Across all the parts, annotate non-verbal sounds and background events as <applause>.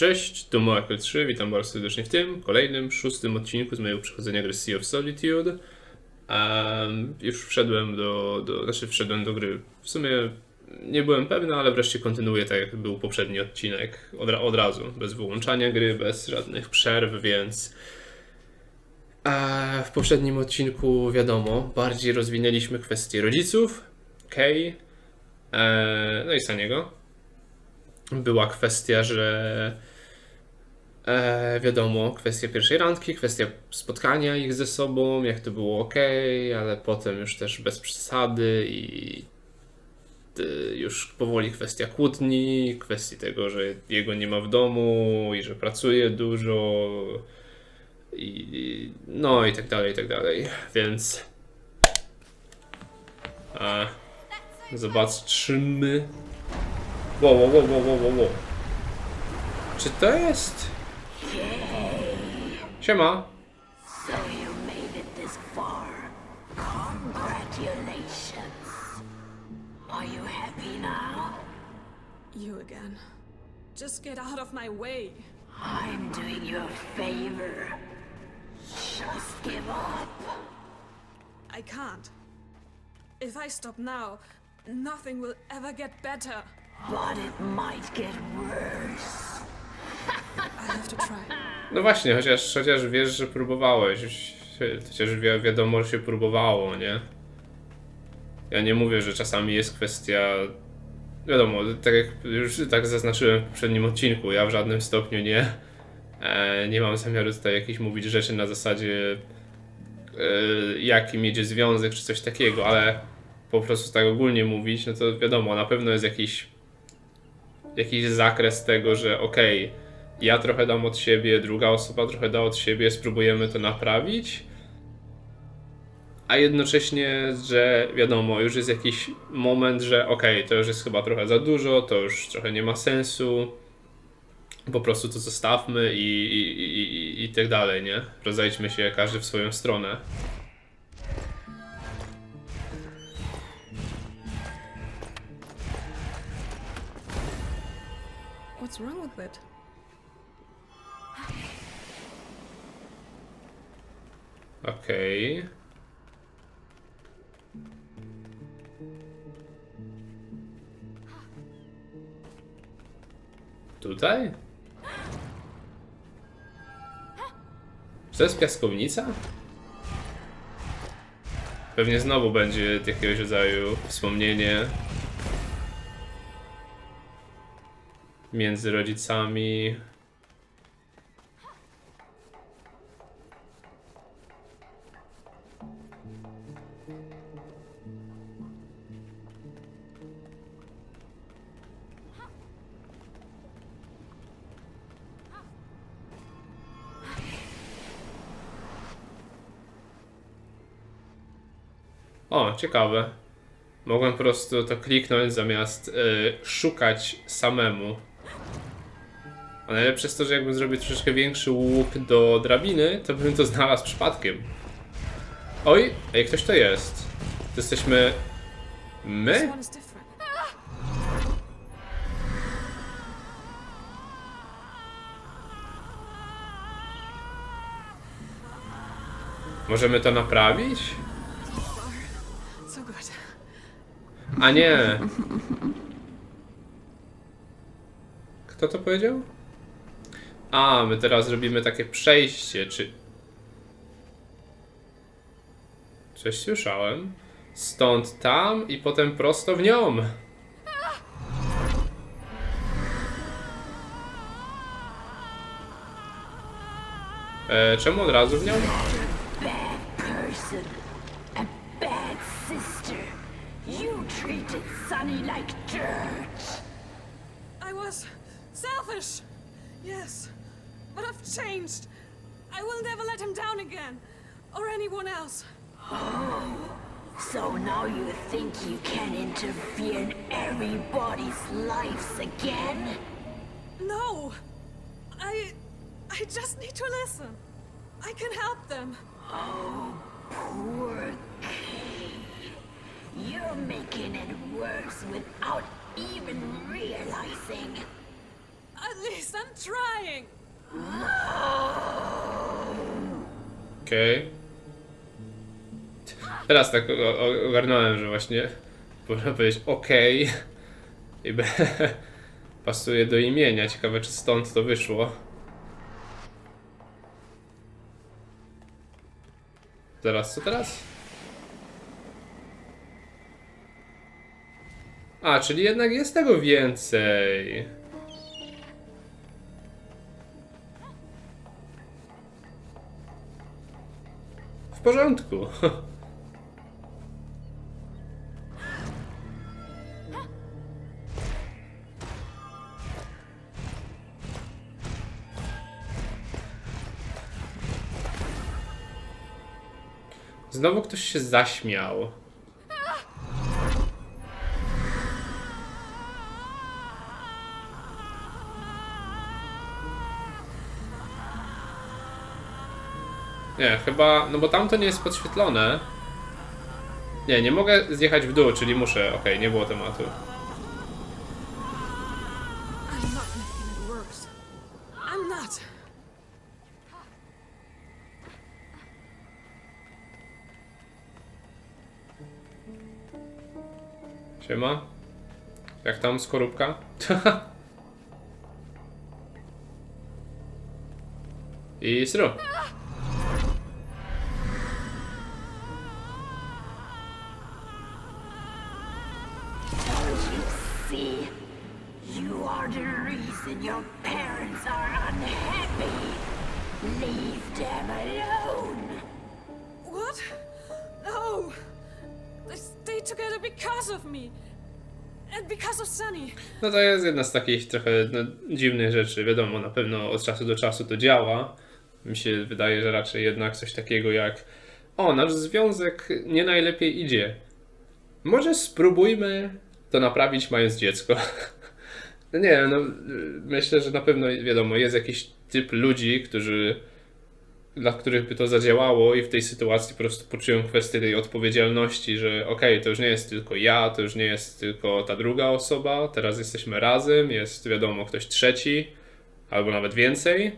Cześć, to Moakel 3, witam bardzo serdecznie w tym, kolejnym, szóstym odcinku z mojego przechodzenia gry Sea of Solitude. Um, już wszedłem do, do, znaczy wszedłem do gry, w sumie nie byłem pewny, ale wreszcie kontynuuję tak jak był poprzedni odcinek, od, od razu, bez wyłączania gry, bez żadnych przerw, więc... A w poprzednim odcinku, wiadomo, bardziej rozwinęliśmy kwestię rodziców, Kay, e, no i Saniego. Była kwestia, że e, wiadomo, kwestia pierwszej randki, kwestia spotkania ich ze sobą, jak to było ok, ale potem już też bez przesady i y, już powoli kwestia kłótni, kwestii tego, że jego nie ma w domu i że pracuje dużo i no i tak dalej, i tak dalej, więc a, zobaczymy Wow, wow, wow, wow, wow, wow, wow. Czy to jest... Siema. So you made it this far. Congratulations. Are you happy now? You again. Just get out of my way. I'm doing you a favor. Just give up. I can't. If I stop now, nothing will ever get better. But it might get worse. No właśnie, chociaż, chociaż wiesz, że próbowałeś. Chociaż wi wiadomo, że się próbowało, nie? Ja nie mówię, że czasami jest kwestia... Wiadomo, tak jak już tak zaznaczyłem w poprzednim odcinku, ja w żadnym stopniu nie... E, nie mam zamiaru tutaj jakichś mówić rzeczy na zasadzie e, jaki mieć związek czy coś takiego, ale po prostu tak ogólnie mówić, no to wiadomo, na pewno jest jakiś jakiś zakres tego, że okej, ja trochę dam od siebie, druga osoba trochę da od siebie, spróbujemy to naprawić. A jednocześnie, że wiadomo, już jest jakiś moment, że okej, to już jest chyba trochę za dużo, to już trochę nie ma sensu. Po prostu to zostawmy i, i, i, i tak dalej, nie? Rozejdźmy się każdy w swoją stronę. What's wrong with it? Okej. Tutaj? Czy jest piaskownica? Pewnie znowu będzie jakiegoś rodzaju wspomnienie między rodzicami. Ciekawe. Mogłem po prostu to kliknąć zamiast y, szukać samemu. A najlepsze jest to, że jakbym zrobił troszeczkę większy łuk do drabiny, to bym to znalazł przypadkiem. Oj, ej, ktoś to jest. To jesteśmy... My? Możemy to naprawić? A nie. Kto to powiedział? A, my teraz robimy takie przejście, czy... Coś słyszałem. Stąd tam i potem prosto w nią. E, czemu od razu w nią? Sunny like dirt. I was selfish. Yes. But I've changed. I will never let him down again. Or anyone else. Oh. So now you think you can interfere in everybody's lives again? No. I. I just need to listen. I can help them. Oh, Poor. You're making it worse without even realizing. At least I'm trying. Okej. Teraz tak ogarnąłem, że właśnie można powiedzieć okej. I be, <laughs> pasuje do imienia. Ciekawe, czy stąd to wyszło. Zaraz, co teraz? A, czyli jednak jest tego więcej. W porządku. <laughs> Znowu ktoś się zaśmiał. Nie, chyba, no bo tamto nie jest podświetlone. Nie, nie mogę zjechać w dół, czyli muszę, okej, nie było tematu. Siema. Jak tam skorupka? <laughs> I sru. Them alone. What? No. They stayed together because of me. And because of Sunny. No to jest jedna z takich trochę no, dziwnych rzeczy. Wiadomo, na pewno od czasu do czasu to działa. Mi się wydaje, że raczej jednak coś takiego jak o, nasz związek nie najlepiej idzie. Może spróbujmy to naprawić mając dziecko. <laughs> No nie no myślę, że na pewno wiadomo, jest jakiś typ ludzi, którzy dla których by to zadziałało i w tej sytuacji po prostu poczują kwestię tej odpowiedzialności, że okej, to już nie jest tylko ja, to już nie jest tylko ta druga osoba, teraz jesteśmy razem, jest wiadomo ktoś trzeci, albo nawet więcej.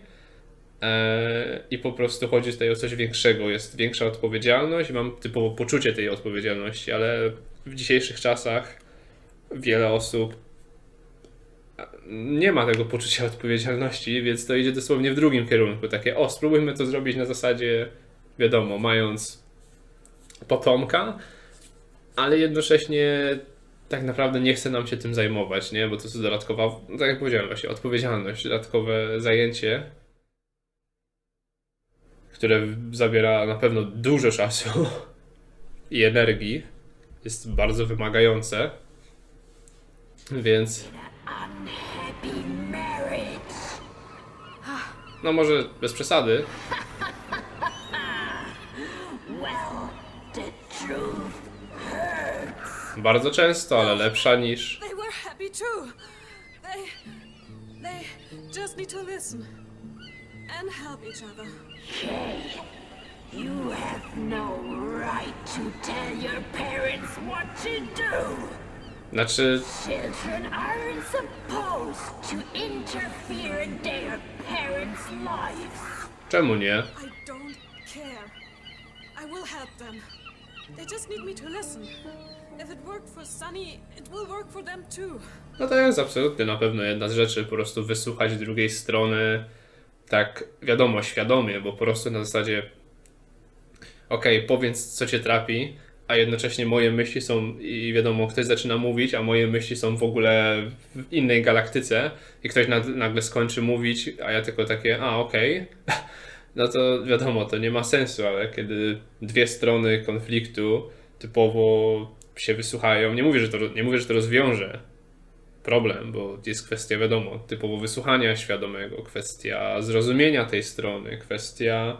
Eee, I po prostu chodzi tutaj o coś większego, jest większa odpowiedzialność i mam typowo poczucie tej odpowiedzialności, ale w dzisiejszych czasach wiele osób nie ma tego poczucia odpowiedzialności, więc to idzie dosłownie w drugim kierunku. Takie, o, spróbujmy to zrobić na zasadzie, wiadomo, mając potomka, ale jednocześnie tak naprawdę nie chce nam się tym zajmować, nie? Bo to jest dodatkowa, tak jak powiedziałem właśnie, odpowiedzialność, dodatkowe zajęcie, które zabiera na pewno dużo czasu i energii, jest bardzo wymagające, więc. No może bez przesady, Well, the truth hurts. bardzo często, ale lepsza niż They were happy too. They. They just need to listen. And help each other. Kay, you have no right to tell your parents what to do. Znaczy, Children aren't supposed to interfere in their parents' lives. czemu nie? I don't care. I will help them. They just need me to listen. If it worked for Sunny, it will work for them too. No to jest absolutnie na pewno jedna z rzeczy, po prostu wysłuchać drugiej strony, tak wiadomo, świadomie, bo po prostu na zasadzie okej, powiedz co cię trapi, a jednocześnie moje myśli są i wiadomo, ktoś zaczyna mówić, a moje myśli są w ogóle w innej galaktyce i ktoś nagle skończy mówić, a ja tylko takie, a okej, <laughs> no to wiadomo, to nie ma sensu, ale kiedy dwie strony konfliktu typowo się wysłuchają, nie mówię, że to, nie mówię, że to rozwiąże problem, bo jest kwestia, wiadomo, typowo wysłuchania świadomego, kwestia zrozumienia tej strony, kwestia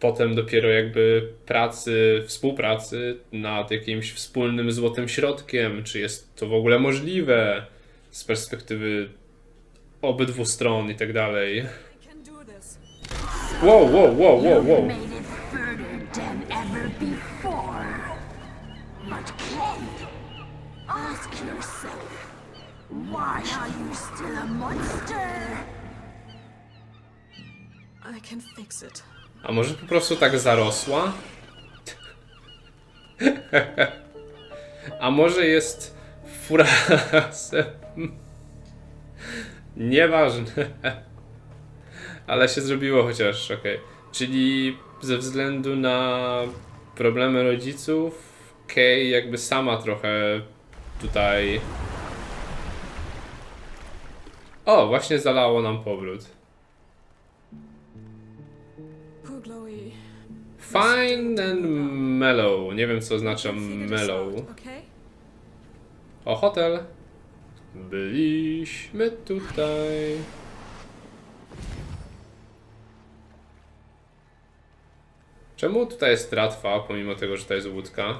potem dopiero jakby pracy, współpracy nad jakimś wspólnym złotym środkiem, czy jest to w ogóle możliwe z perspektywy obydwu stron i tak dalej. Wow, wow, wow, wow, wow. Why are you still a monster? I can fix it. A może po prostu tak zarosła? A może jest furasem? Nieważne. Ale się zrobiło chociaż, okej. Czyli ze względu na problemy rodziców, Kay jakby sama trochę tutaj... O, właśnie zalało nam powrót. Fine and mellow. Nie wiem co oznacza mellow. O, hotel. Byliśmy tutaj. Czemu tutaj jest tratwa, pomimo tego, że to jest łódka?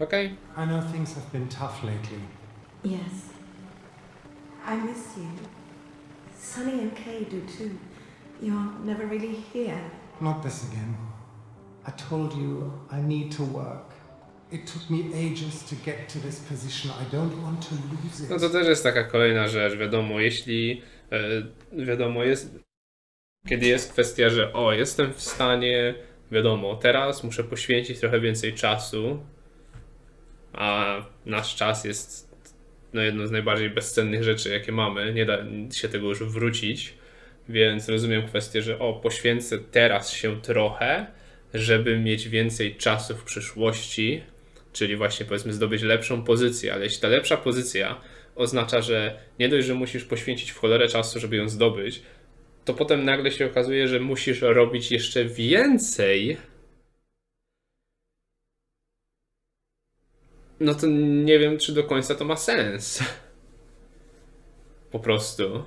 Okej. I know things have been tough lately. Yes. I miss you. Sunny and Kay do too. You're never really here. Not this again. I told you I need to work. It took me ages to get to this position. I don't want to lose it. No to też jest taka kolejna rzecz, wiadomo, jeśli e, wiadomo jest, kiedy jest kwestia, że o, jestem w stanie, wiadomo, teraz muszę poświęcić trochę więcej czasu, a nasz czas jest no, jedną z najbardziej bezcennych rzeczy, jakie mamy, nie da się tego już wrócić, więc rozumiem kwestię, że o, poświęcę teraz się trochę, żeby mieć więcej czasu w przyszłości, czyli właśnie powiedzmy zdobyć lepszą pozycję, ale jeśli ta lepsza pozycja oznacza, że nie dość, że musisz poświęcić w cholerę czasu, żeby ją zdobyć, to potem nagle się okazuje, że musisz robić jeszcze więcej. No to nie wiem, czy do końca to ma sens. Po prostu.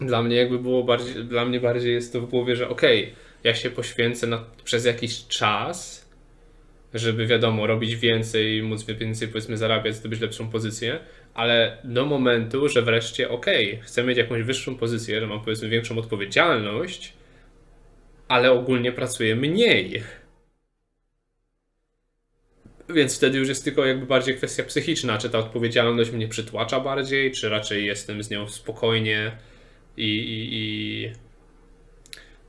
Dla mnie jakby było bardziej, dla mnie bardziej jest to w głowie, że okej, ja się poświęcę na, przez jakiś czas, żeby wiadomo, robić więcej, móc więcej powiedzmy zarabiać, zdobyć lepszą pozycję, ale do momentu, że wreszcie okej, chcę mieć jakąś wyższą pozycję, że mam powiedzmy większą odpowiedzialność, ale ogólnie pracuję mniej. Więc wtedy już jest tylko jakby bardziej kwestia psychiczna, czy ta odpowiedzialność mnie przytłacza bardziej, czy raczej jestem z nią spokojnie i, i,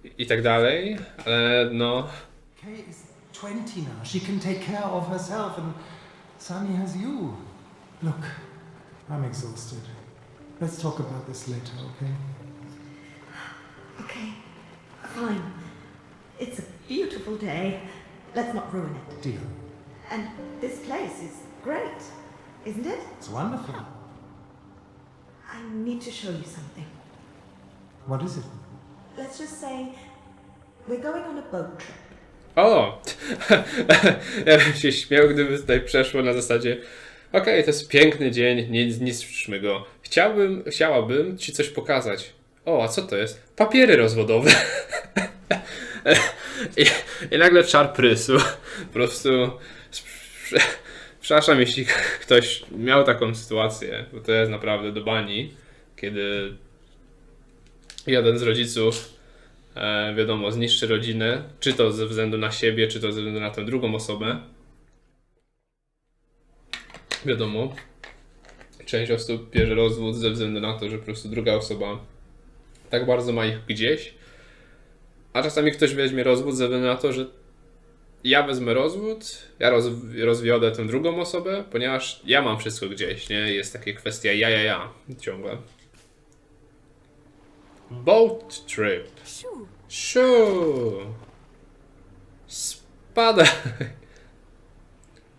i, i tak dalej, ale no, Kay is 20 now. She can take care of herself, and Sunny has you. Look, I'm exhausted. Let's talk about this later, okay? Okay, fine. It's a beautiful day. Let's not ruin it. Deal. And this place is great, isn't it? It's wonderful. I need to show you something. What is it? Let's just say we're going on a boat trip. O! <laughs> ja bym się śmiał, gdyby tutaj przeszło na zasadzie okej, to jest piękny dzień, nie zniszczmy go. Chciałbym, chciałabym ci coś pokazać. O, a co to jest? Papiery rozwodowe. <laughs> I, I nagle czar prysu. Po prostu... Przepraszam, jeśli ktoś miał taką sytuację, bo to jest naprawdę do bani, kiedy jeden z rodziców e, wiadomo, zniszczy rodzinę, czy to ze względu na siebie, czy to ze względu na tę drugą osobę. Wiadomo, część osób bierze rozwód ze względu na to, że po prostu druga osoba tak bardzo ma ich gdzieś, a czasami ktoś weźmie rozwód ze względu na to, że ja wezmę rozwód, ja roz, rozwiodę tę drugą osobę, ponieważ ja mam wszystko gdzieś, nie? Jest takie kwestia ja, ja, ja ciągle. Boat trip. Siu! Spadaj!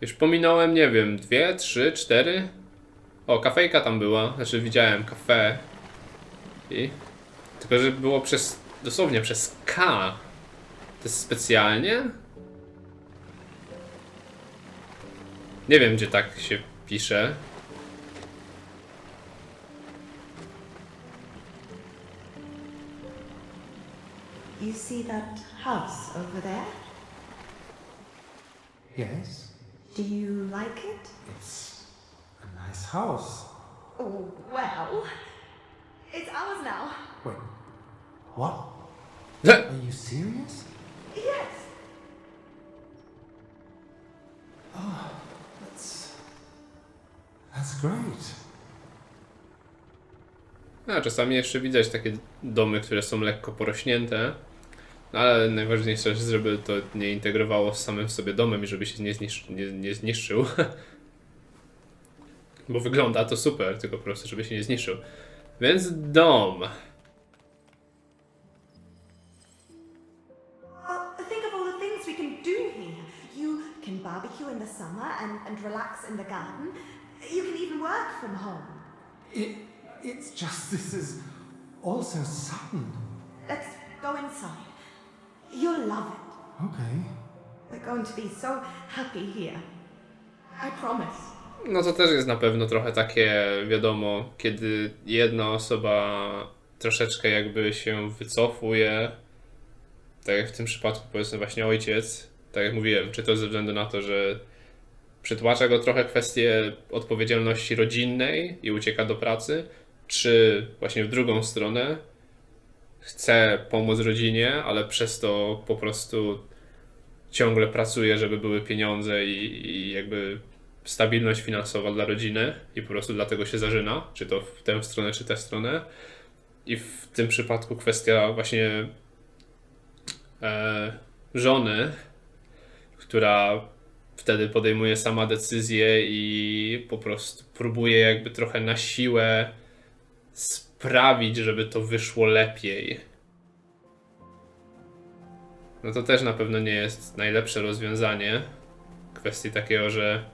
Już pominąłem, nie wiem, dwie, trzy, cztery. O, kafejka tam była, znaczy widziałem kafe. I. Tylko, że było przez. dosłownie przez K. To jest specjalnie? Nie wiem, gdzie tak się pisze. You see that house over there? Yes? Do you like it? It's a nice house. Oh, well. It's ours now. Wait. What? <laughs> Are you serious? Yes. A czasami jeszcze widać takie domy, które są lekko porośnięte, no ale najważniejsze jest, żeby to nie integrowało z samym sobie domem i żeby się nie, zniszczy, nie, nie zniszczył. <laughs> Bo wygląda to super, tylko po prostu, żeby się nie zniszczył. Więc dom. Barbecue in the summer and, and relax in the garden. You can even work from home. It, it's just this is all so sudden. Let's go inside. You'll love it. Okay. We're going to be so happy here. I promise. No to też jest na pewno trochę takie, wiadomo, kiedy jedna osoba troszeczkę jakby się wycofuje, tak jak w tym przypadku powiedzmy właśnie ojciec, tak jak mówiłem, czy to ze względu na to, że przytłacza go trochę kwestie odpowiedzialności rodzinnej i ucieka do pracy, czy właśnie w drugą stronę chce pomóc rodzinie, ale przez to po prostu ciągle pracuje, żeby były pieniądze i, i jakby stabilność finansowa dla rodziny i po prostu dlatego się zażyna, czy to w tę stronę, czy tę stronę. I w tym przypadku kwestia właśnie e, żony, która wtedy podejmuje sama decyzję i po prostu próbuje jakby trochę na siłę sprawić, żeby to wyszło lepiej. No to też na pewno nie jest najlepsze rozwiązanie. Kwestii takiego, że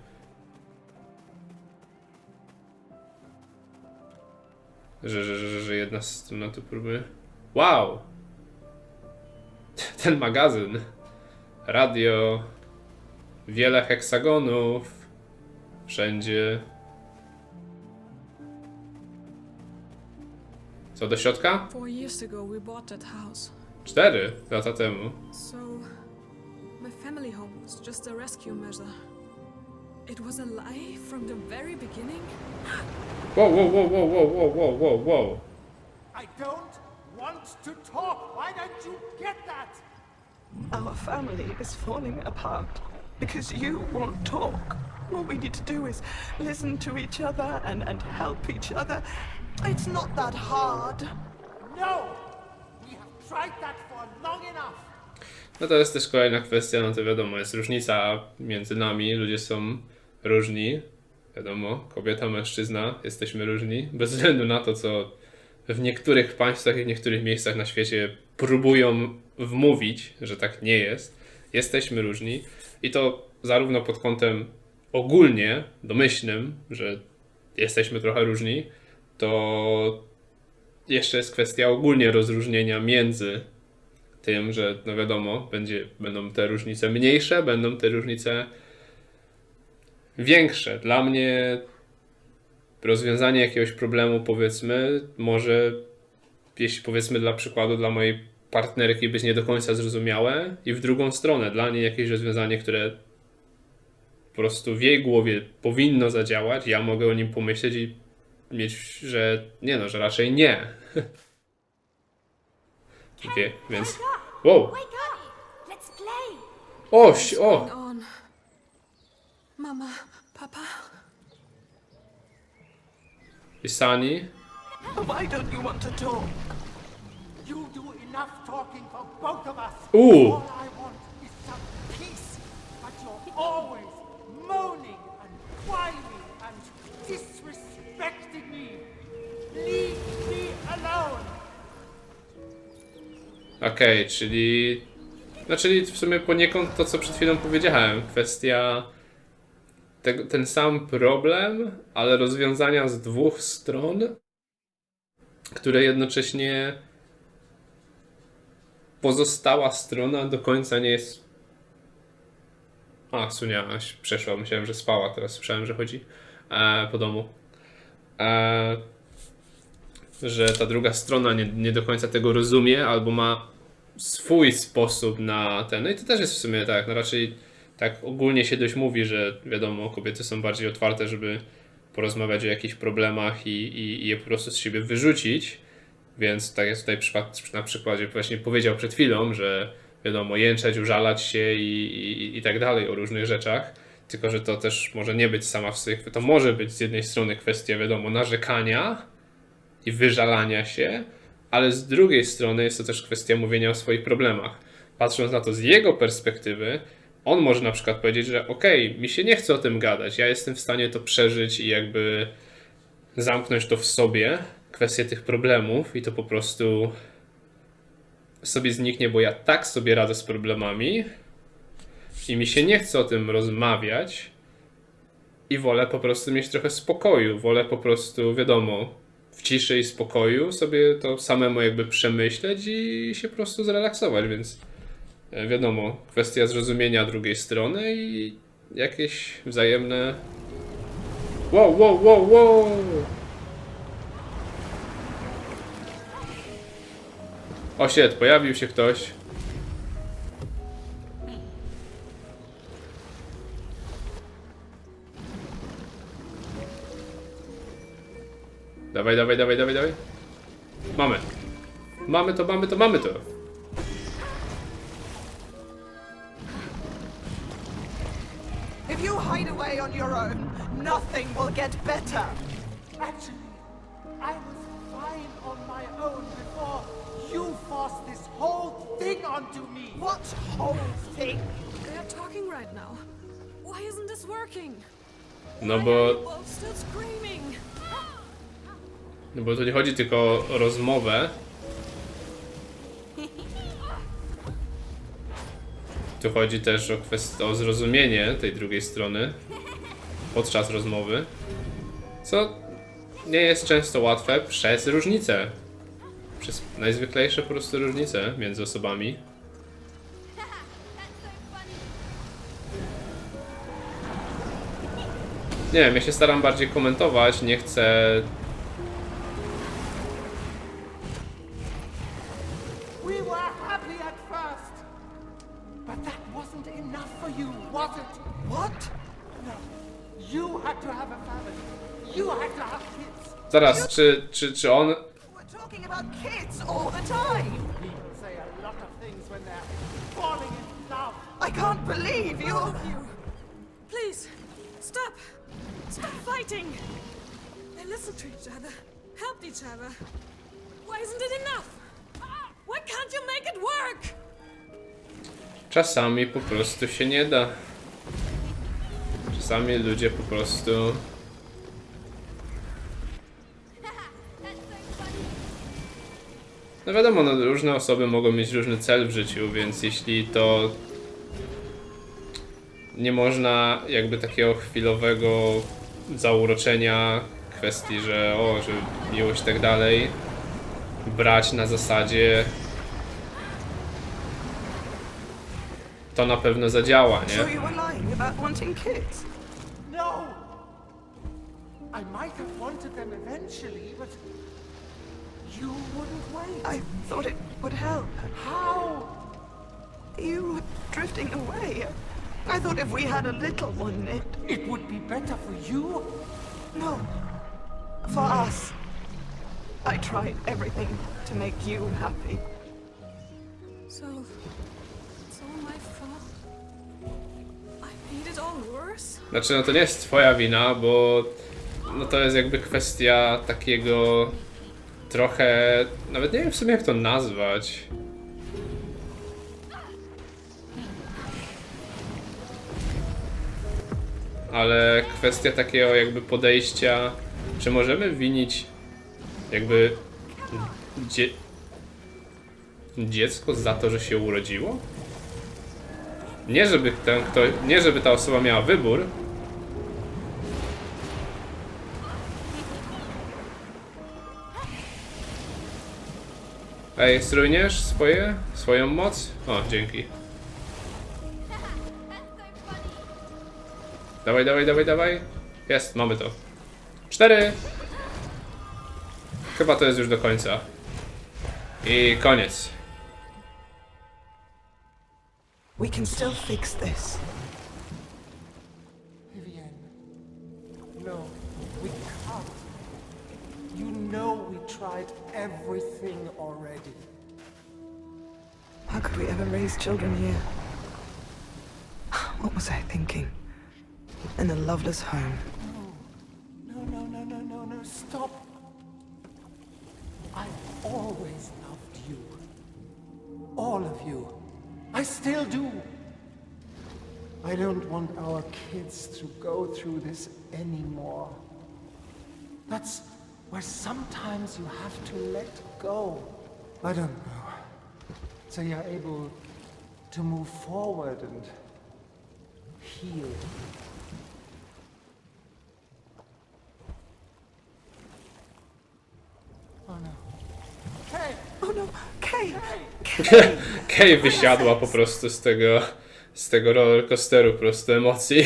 że, że, że, że jedna strona tu próbuje. Wow! <laughs> Ten magazyn. Radio. Wiele heksagonów. Wszędzie. Co do środka? Four years ago, we bought that house. Cztery lata temu. So, my family home was just a rescue measure. It was a lie from the very beginning? Wow, wow, wow, wow, wow, wow, wow, wow, wow. I don't want to talk. Why don't you get that? Our family is falling apart because you won't talk. All we need to do is listen to each other and, and help each other. It's not that hard. No! We have tried that for long enough. No to jest też kolejna kwestia, no to wiadomo, jest różnica między nami, ludzie są różni, wiadomo, kobieta, mężczyzna, jesteśmy różni, bez względu na to, co w niektórych państwach i w niektórych miejscach na świecie próbują wmówić, że tak nie jest. Jesteśmy różni i to zarówno pod kątem ogólnie domyślnym, że jesteśmy trochę różni, to jeszcze jest kwestia ogólnie rozróżnienia między tym, że no wiadomo, będzie, będą te różnice mniejsze, będą te różnice większe. Dla mnie rozwiązanie jakiegoś problemu, powiedzmy, może, jeśli powiedzmy dla przykładu, dla mojej partnerki być nie do końca zrozumiałe i w drugą stronę, dla niej jakieś rozwiązanie, które po prostu w jej głowie powinno zadziałać, ja mogę o nim pomyśleć i mieć, że nie no, że raczej nie. <laughs> Wie, więc... Wow! Oś, o! Mama, Papa, I Sunny? Why don't you want to talk? Enough talking for both of us. Ooh. All I want is some peace. But you're always moaning and whining and disrespecting me. Leave me alone. Okej, czyli... No, czyli w sumie poniekąd to, co przed chwilą powiedziałem. Kwestia... Tego, ten sam problem, ale rozwiązania z dwóch stron, które jednocześnie pozostała strona do końca nie jest. A, Sunia przeszła, myślałem, że spała, teraz słyszałem, że chodzi e, po domu. E, że ta druga strona nie, nie do końca tego rozumie, albo ma swój sposób na ten. No i to też jest w sumie tak, no raczej tak ogólnie się dość mówi, że wiadomo, kobiety są bardziej otwarte, żeby porozmawiać o jakichś problemach i, i, i je po prostu z siebie wyrzucić. Więc tak jest tutaj na przykładzie właśnie powiedział przed chwilą, że wiadomo, jęczeć, użalać się i, i, i tak dalej o różnych rzeczach. Tylko, że to też może nie być sama w sobie. To może być z jednej strony kwestia, wiadomo, narzekania i wyżalania się, ale z drugiej strony jest to też kwestia mówienia o swoich problemach. Patrząc na to z jego perspektywy, on może na przykład powiedzieć, że okej, mi się nie chce o tym gadać, ja jestem w stanie to przeżyć i jakby zamknąć to w sobie, kwestię tych problemów i to po prostu sobie zniknie, bo ja tak sobie radzę z problemami i mi się nie chce o tym rozmawiać i wolę po prostu mieć trochę spokoju, wolę po prostu, wiadomo, w ciszy i spokoju sobie to samemu jakby przemyśleć i się po prostu zrelaksować, więc e, wiadomo, kwestia zrozumienia drugiej strony i jakieś wzajemne Wow, wow, wow, wow! O shit, pojawił się ktoś. Dawaj, dawaj, dawaj, dawaj, dawaj. Mamy. Mamy to, mamy to, mamy to. If you hide away on your own, nothing will get better. Actually, I was fine on my own you forced this whole thing onto me. What whole thing? They're talking right now. Why isn't this working? No bo, are no bo tu nie chodzi tylko o rozmowę. Tu chodzi też o kwestię, o zrozumienie tej drugiej strony podczas rozmowy, co nie jest często łatwe przez różnice. Przez najzwyklejsze po prostu różnice między osobami. Nie wiem, ja się staram bardziej komentować, nie chcę? No. Zaraz, czy, czy, czy on. About kids all the time. People say a lot of things when they're falling in love. I can't believe Both you're. of you. Please, stop. Stop fighting. They listened to each other, helped each other. Why isn't it enough? Why can't you make it work? Czasami po prostu się nie da. Czasami ludzie po prostu. No wiadomo, no, różne osoby mogą mieć różny cel w życiu, więc jeśli to nie można jakby takiego chwilowego zauroczenia kwestii, że o, że miłość i tak dalej brać na zasadzie to na pewno zadziała, nie? No! I might have wanted them eventually, but you wouldn't wait. I thought it would help. How? You were drifting away. I thought if we had a little one, it. It would be better for you. No. For us. I tried everything to make you happy. So, it's all my fault. I made it all worse. Znaczy, no to nie jest twoja wina, bo no to jest jakby kwestia takiego trochę, nawet nie wiem w sumie jak to nazwać. Ale kwestia takiego jakby podejścia, czy możemy winić jakby dzie dziecko za to, że się urodziło? Nie żeby, ten, kto, nie żeby ta osoba miała wybór. Ej, strujniesz swoje, swoją moc? O, dzięki. Dawaj, dawaj, dawaj, dawaj. Jest, mamy to. Cztery. Chyba to jest już do końca. I koniec. We can still fix this. Vivienne. No, we can't. Know we tried everything already. How could we ever raise children here? What was I thinking? in a loveless home. No, no, no, no, no, no, stop. I've always loved you. All of you. I still do. I don't want our kids to go through this anymore. That's where sometimes you have to let go. I don't know. So you're able to move forward and heal. Oh no. Hey! Oh no, Kay! <laughs> Kay wysiadła po prostu z tego, z tego rollercoasteru po prostu emocji.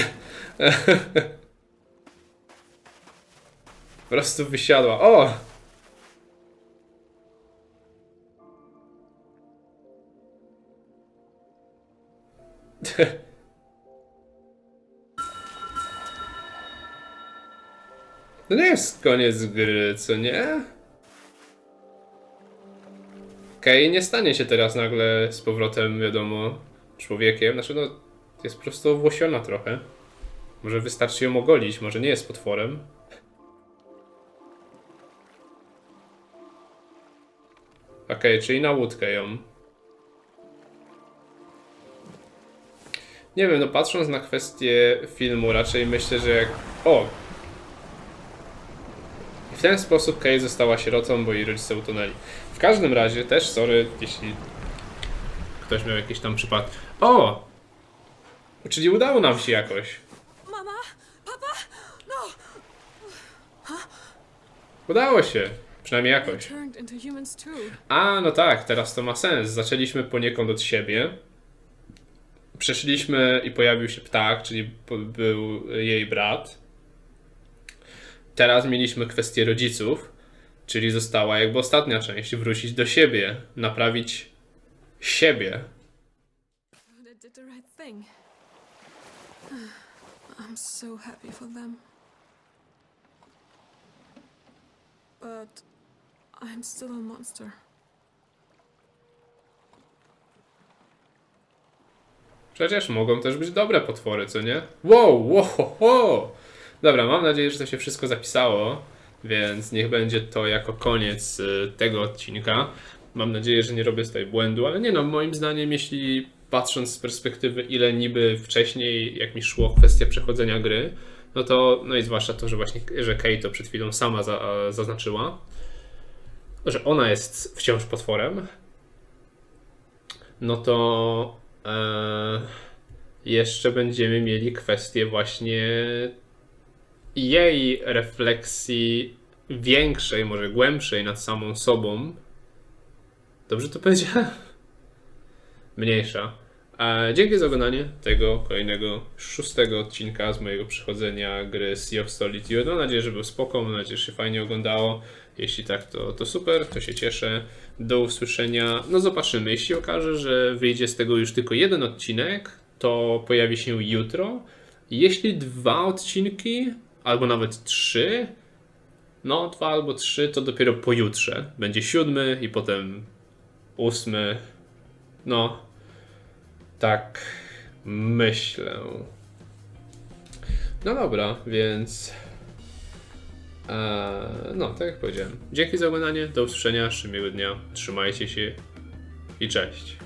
<laughs> Po prostu wysiadła. O! To nie jest koniec gry, co nie? Kay nie stanie się teraz nagle z powrotem, wiadomo, człowiekiem. Znaczy, no, jest po prostu owłosiona trochę. Może wystarczy ją ogolić, może nie jest potworem. Okej, czyli na łódkę ją. Nie wiem, no patrząc na kwestię filmu, raczej myślę, że jak... O! W ten sposób Kay została sierotą, bo jej rodzice utonęli. W każdym razie też, sorry, jeśli ktoś miał jakieś tam przypadek. O! Czyli udało nam się jakoś. Mama? Papa? No! Udało się. Przynajmniej jakoś. A, no tak, teraz to ma sens. Zaczęliśmy poniekąd od siebie. Przeszliśmy i pojawił się ptak, czyli był jej brat. Teraz mieliśmy kwestię rodziców, czyli została jakby ostatnia część wrócić do siebie, naprawić siebie. I'm so happy for them. But I'm still a monster. Przecież mogą też być dobre potwory, co nie? Wow, wow, ho. Dobra, mam nadzieję, że to się wszystko zapisało, więc niech będzie to jako koniec y, tego odcinka. Mam nadzieję, że nie robię tutaj błędu, ale nie no, moim zdaniem, jeśli patrząc z perspektywy, ile niby wcześniej, jak mi szło kwestia przechodzenia gry, no to, no i zwłaszcza to, że właśnie, że Kate to przed chwilą sama za, zaznaczyła, że ona jest wciąż potworem, no to e, jeszcze będziemy mieli kwestię właśnie jej refleksji większej, może głębszej nad samą sobą. Dobrze to powiedziałem? Mniejsza. E, dzięki za oglądanie tego kolejnego szóstego odcinka z mojego przechodzenia gry Sea of Solitude. Mam nadzieję, że był spoko, mam nadzieję, że się fajnie oglądało. Jeśli tak, to, to super, to się cieszę. Do usłyszenia. No zobaczymy. Jeśli okaże, że wyjdzie z tego już tylko jeden odcinek, to pojawi się jutro. Jeśli dwa odcinki, albo nawet trzy, no dwa albo trzy, to dopiero pojutrze. Będzie siódmy i potem ósmy. No, tak myślę. No dobra, więc. Eee, no, tak jak powiedziałem. Dzięki za oglądanie, do usłyszenia, miłego dnia, trzymajcie się i cześć.